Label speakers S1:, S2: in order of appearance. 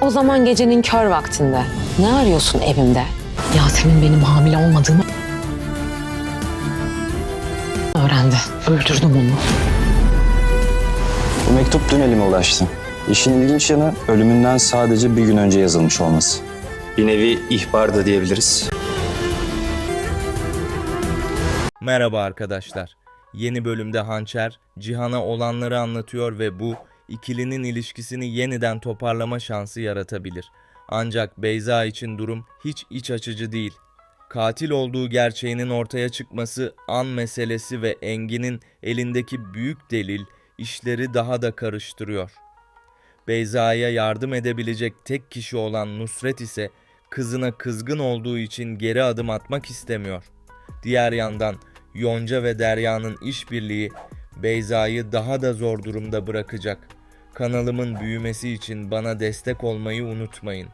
S1: O zaman gecenin kör vaktinde ne arıyorsun evimde? Yasemin benim hamile olmadığımı öğrendi. Öldürdüm onu.
S2: Bu mektup dün elime ulaştı. İşin ilginç yanı ölümünden sadece bir gün önce yazılmış olması. Bir nevi ihbar da diyebiliriz.
S3: Merhaba arkadaşlar. Yeni bölümde Hançer, Cihan'a olanları anlatıyor ve bu ikilinin ilişkisini yeniden toparlama şansı yaratabilir. Ancak Beyza için durum hiç iç açıcı değil. Katil olduğu gerçeğinin ortaya çıkması an meselesi ve Engin'in elindeki büyük delil işleri daha da karıştırıyor. Beyza'ya yardım edebilecek tek kişi olan Nusret ise kızına kızgın olduğu için geri adım atmak istemiyor. Diğer yandan Yonca ve Derya'nın işbirliği Beyza'yı daha da zor durumda bırakacak. Kanalımın büyümesi için bana destek olmayı unutmayın.